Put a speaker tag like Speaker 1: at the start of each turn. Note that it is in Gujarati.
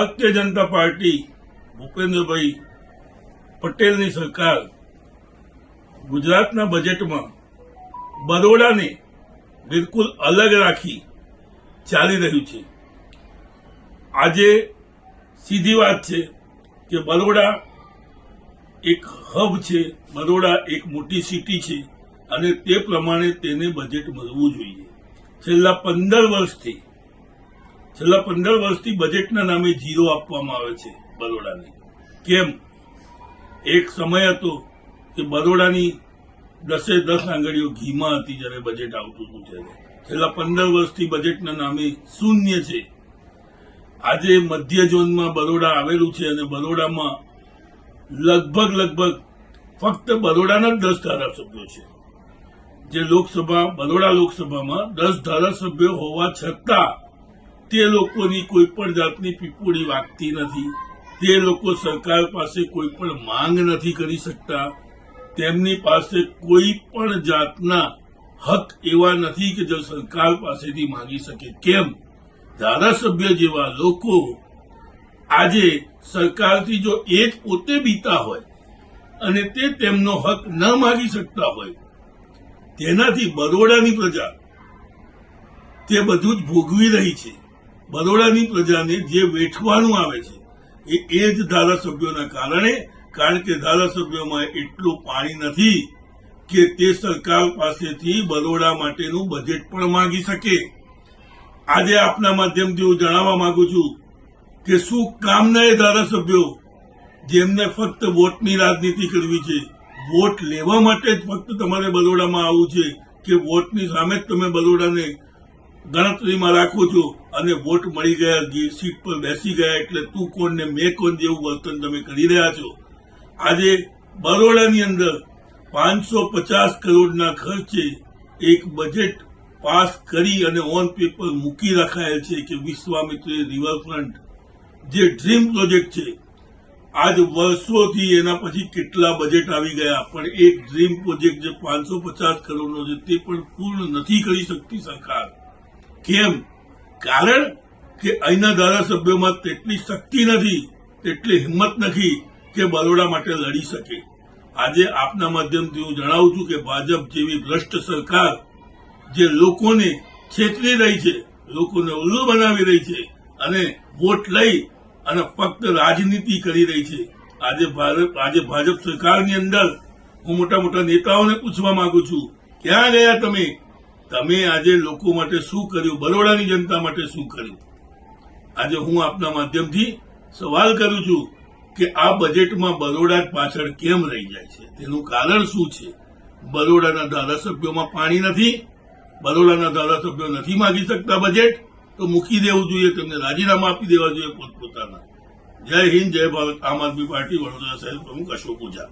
Speaker 1: ભારતીય જનતા પાર્ટી ભૂપેન્દ્રભાઈ પટેલની સરકાર ગુજરાતના બજેટમાં બરોડાને બિલકુલ અલગ રાખી ચાલી રહ્યું છે. આજે સીધી વાત છે કે બરોડા એક હબ છે, બરોડા એક મોટી સિટી છે અને તે પ્રમાણે તેને બજેટ મળવું જોઈએ. છેલ્લા પંદર વર્ષથી છેલ્લા પંદર વર્ષથી બજેટના નામે જીરો આપવામાં આવે છે બરોડાને. કેમ? એક સમય હતો કે બરોડાની દસે દસ આંગળીઓ ઘીમાં હતી જ્યારે બજેટ આવતું હતું ત્યારે. છેલ્લા પંદર વર્ષથી બજેટના નામે શૂન્ય છે. આજે મધ્ય ઝોનમાં બરોડા આવેલું છે અને બરોડામાં લગભગ લગભગ ફક્ત બરોડાના જ દસ ધારાસભ્યો છે. જે લોકસભા, બરોડા લોકસભામાં દસ ધારાસભ્યો હોવા છતાં તે લોકોની કોઈ પણ જાતની પીપોળી વાગતી નથી. તે લોકો સરકાર પાસે કોઈ પણ માંગ નથી કરી શકતા. તેમની પાસે કોઈ પણ જાતના હક એવા નથી કે જે સરકાર પાસેથી માંગી શકે. કેમ? ધારાસભ્ય જેવા લોકો આજે સરકારથી જો એ જ પોતે બીતા હોય અને તે તેમનો હક ન માગી શકતા હોય, તેનાથી બરોડાની પ્રજા તે બધું જ ભોગવી રહી છે. બરોડાની પ્રજાને જે વેઠવાનું આવે છે, એ એ જ ધારાસભ્યોના કારણે, કારણ કે ધારાસભ્યોમાં એટલું પાણી નથી કે તે સરકાર પાસેથી બરોડા માટેનું બજેટ પણ માંગી શકે. આજે આપના માધ્યમથી હું જણાવવા માંગુ છું કે શું કામના એ ધારાસભ્યો જેમને ફક્ત વોટની રાજનીતિ કરવી છે, વોટ લેવા માટે જ ફક્ત તમારે બરોડામાં આવવું છે કે વોટની સામે જ તમે બરોડાને ગણતરીમાં રાખો છો અને વોટ મળી ગયા સીટ પર બેસી ગયા એટલે તું કોણ ને મેં કોણ જેવું વર્તન તમે કરી રહ્યા છો? આજે બરોડાની અંદર પાંચસો પચાસ કરોડના ખર્ચે એક બજેટ પાસ કરી અને ઓન પેપર મૂકી રખાયેલ છે કે વિશ્વામિત્ર રિવરફ્રન્ટ જે ડ્રીમ પ્રોજેક્ટ છે. આજ વર્ષોથી એના પછી કેટલા બજેટ આવી ગયા, પણ એક ડ્રીમ પ્રોજેક્ટ જે પાંચસો પચાસ કરોડનો છે તે પણ પૂર્ણ નથી કરી શકતી સરકાર. કેમ? કારણ કે અહીંના ધારાસભ્યોમાં તેટલી શક્તિ નથી, તેટલી હિંમત નથી કે બરોડા માટે લડી શકે. આજે આપના માધ્યમથી હું જણાવું છું કે ભાજપ જેવી ભ્રષ્ટ સરકાર જે લોકોને છેતરી રહી છે, લોકોને ઉલ્લુ બનાવી રહી છે અને વોટ લઈ અને ફક્ત રાજનીતિ કરી રહી છે. આજે ભારત આજે ભાજપ સરકારની અંદર હું મોટા મોટા નેતાઓને પૂછવા માંગુ છું, ક્યાં ગયા તમે? તમે આજે લોકો માટે શું કર્યું? બરોડાની જનતા માટે શું કર્યું? આજે હું આપના માધ્યમથી સવાલ કરું છું કે આ બજેટમાં બરોડા પાછળ કેમ રહી જાય છે? તેનું કારણ શું છે? બરોડાના ધારાસભ્યોમાં પાણી નથી, બરોડાના ધારાસભ્યો નથી માગી શકતા બજેટ, તો મૂકી દેવું જોઈએ, તેમને રાજીનામા આપી દેવા જોઈએ પોતપોતાના. જય હિન્દ, જય ભારત. આમ આદમી પાર્ટી વડોદરા સાહેબ પ્રમુખ અશોક ઓઝા